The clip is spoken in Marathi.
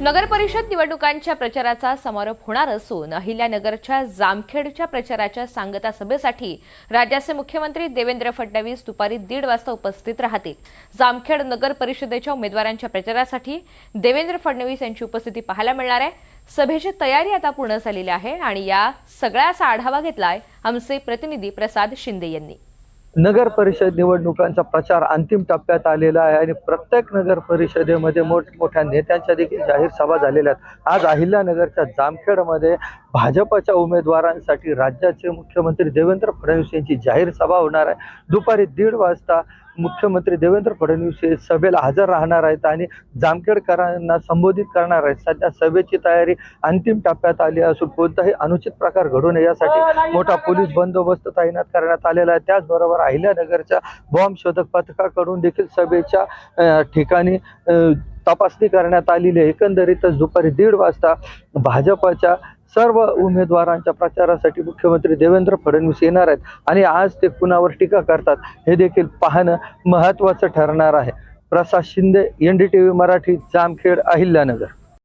नगर परिषद निवडणुकांच्या प्रचाराचा समारोप होणार असून अहिल्यानगरच्या जामखेडच्या प्रचाराच्या सांगता सभेसाठी राज्याचे मुख्यमंत्री देवेंद्र फडणवीस दुपारी दीड वाजता उपस्थित राहतील. जामखेड नगर परिषदेच्या उमेदवारांच्या प्रचारासाठी देवेंद्र फडणवीस यांची उपस्थिती पाहायला मिळणार आहे. सभेची तयारी आता पूर्ण झालेली आहे आणि या सगळ्याचा आढावा घेतलाय आमचे प्रतिनिधी प्रसाद शिंदे यांनी. नगर परिषद निवडणुकांचा प्रचार अंतिम टप्प्यात आलेला आहे आणि प्रत्येक नगर परिषदेमध्ये मोठमोठ्या नेत्यांच्या देखील जाहीर सभा झालेल्या आहेत. आज अहिल्यानगरच्या जामखेडमध्ये भाजपच्या उमेदवारांसाठी राज्याचे मुख्यमंत्री देवेंद्र फडणवीस यांची जाहीर सभा होणार आहे. दुपारी दीड वाजता मुख्यमंत्री देवेंद्र फडणवीस हे सभेला हजर राहणार आहेत आणि जामखेडकरांना संबोधित करणार आहेत. सध्या सभेची तयारी अंतिम टप्प्यात आली असून कोणताही अनुचित प्रकार घडू नये यासाठी मोठा पोलीस बंदोबस्त तैनात करण्यात आलेला आहे. त्याचबरोबर अहिल्यानगरच्या बॉम्ब शोधक पथकाकडून देखील सभेच्या ठिकाणी तपासणी करण्यात आलेली आहे. एकंदरीतच दुपारी दीड वाजता भाजपच्या सर्व उमेदवारांच्या प्रचारासाठी मुख्यमंत्री देवेंद्र फडणवीस येणार आहेत आणि आज ते कुणावर टीका करतात हे देखील पाहणं महत्त्वाचं ठरणार आहे. Prasad Shinde N D T V Marathi Jamkhed Ahilyanagar.